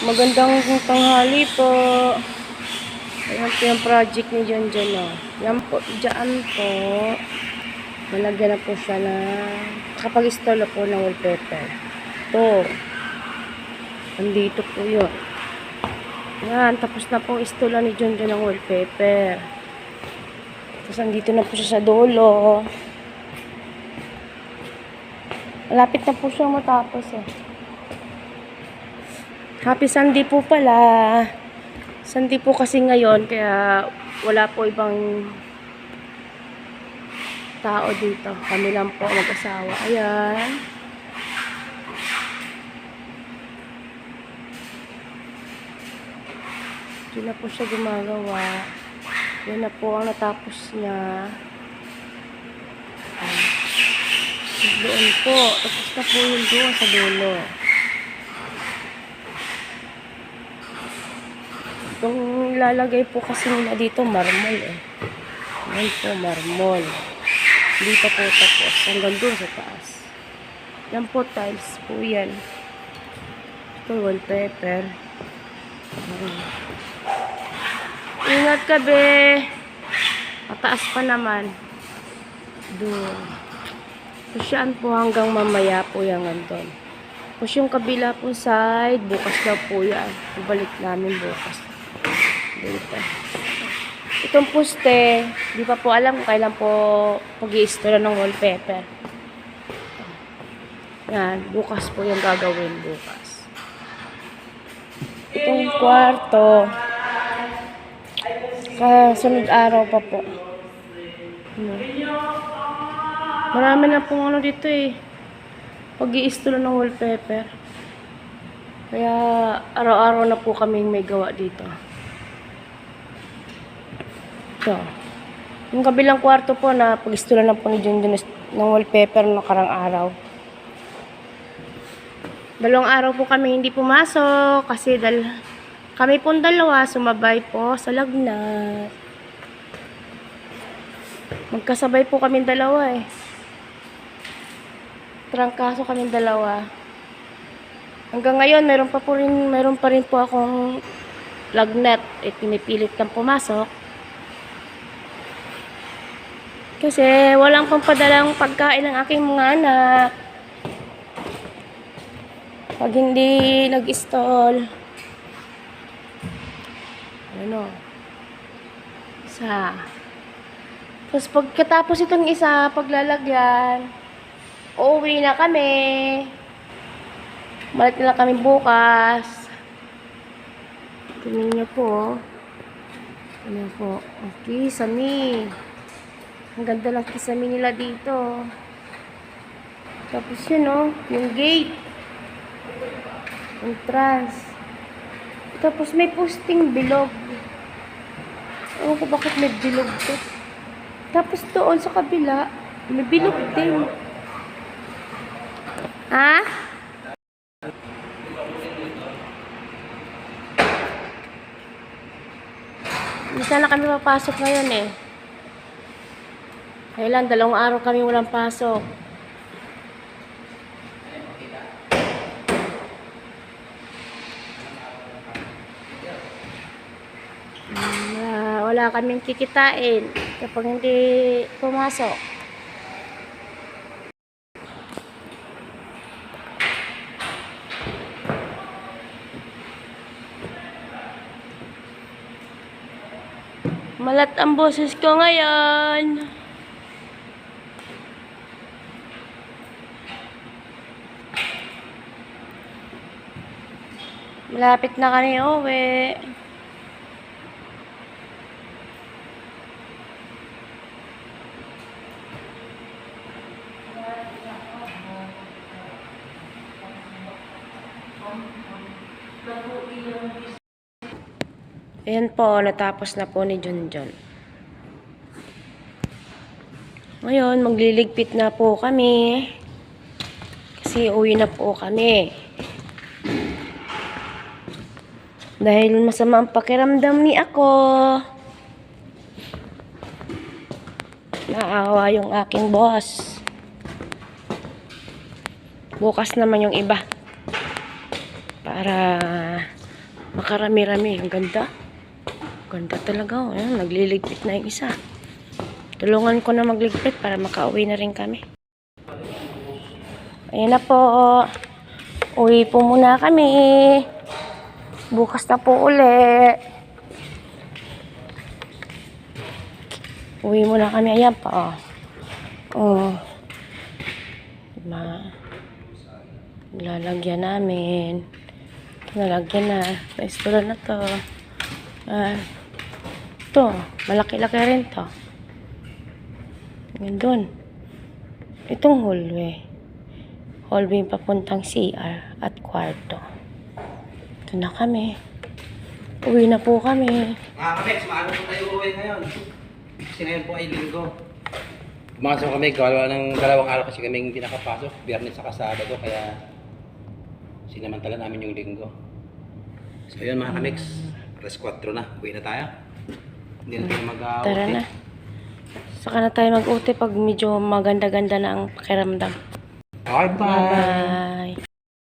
Magandang tanghali po. Ayan po yung project ni John John. Oh. Yan po, dyan po. Malagyan na po siya na kapag-install po ng wallpaper. Ito. Andito po yun. Yan, tapos na po installan ni John John ng wallpaper. Tapos andito na po siya sa dulo. Malapit na po siya matapos eh. Happy Sunday po pala. Sunday po kasi ngayon, kaya wala po ibang tao dito. Kami lang po mag-asawa. Ayan. Hindi na po siya gumagawa. Yan na po ang natapos niya. Doon po. Tapos na po yung doon sa dulo. Itong lalagay po kasi nila dito, marmol eh. Yan po, marmol. Dito po tapos, hanggang doon sa taas. Yan po, tiles po yan. Ito, wallpaper. Ayan. Ingat ka, be. Mataas pa naman. Doon. Pusyaan po hanggang mamaya po yan doon. Tapos yung kabila po side, bukas daw po yan. Ibalik namin bukas. Itong poste, di pa po alam kung kailan po pag i ng wallpaper. Yan, bukas po yung gagawin bukas. Itong kwarto, kasunod araw pa po. Marami na pong ano dito eh. pag i ng wallpaper. Kaya araw-araw na po kami may gawa dito. Ito. Yung kabilang kwarto po na pag na po ni Junjun ng wallpaper ng karang araw. Dalawang araw po kami hindi pumasok kasi dal kami pong dalawa sumabay po sa lagnat. Magkasabay po kami dalawa eh. Trangkaso kami dalawa. Hanggang ngayon, meron pa po rin, meron pa rin po akong lagnat. Eh, pinipilit kang pumasok. Kasi walang pampadala pagkain ng aking mga anak. Pag hindi nag-stall. Ano? Isa. Tapos pagkatapos itong isa, paglalagyan, uuwi na kami. Balik na kami bukas. Tingnan niyo po. Ano po? Okay, sami. Ang ganda ng kisami nila dito. Tapos yun, oh, yung gate. Entrance. Tapos may posting bilog. Ewan ko bakit may bilog to. Tapos doon sa kabila, may bilog din. Ha? Hindi sana kami papasok ngayon eh. Kailan, dalawang araw kami walang pasok. Wala, wala kaming kikitain kapag hindi pumasok. Malat ang boses ko ngayon. Malapit na kami uwi. Ayan po, natapos na po ni Junjun. Ngayon, magliligpit na po kami. Kasi uwi na po kami. Dahil masama ang pakiramdam ni ako. Naawa yung aking boss. Bukas naman yung iba. Para Makarami-rami. Ang ganda. Ganda talaga. Oh. Nagliligpit na yung isa. Tulungan ko na magligpit para makauwi na rin kami. Ayan na po. Uwi po muna kami. Bukas na po uli. Uwi muna kami. Ayan pa. Oh. oh. Diba? Lalagyan namin. Nalagyan na. Restaurant na to. Ah. Ito. Malaki-laki rin to. Yan doon. Itong hallway. Hallway papuntang CR at kwarto. Ito na kami. Uwi na po kami. Mga kamex, maaga po tayo uwi ngayon. Kasi ngayon po ay linggo. Pumasok kami, gawa ng dalawang araw kasi kami hindi nakapasok. Biyernes sa Sabado, kaya sinamantala namin yung linggo. So yun mga kamex, alas 4 na. Uwi na tayo. Hindi na tayo mag Tara na. Saka na tayo mag-uti pag medyo maganda-ganda na ang pakiramdam. Bye-bye.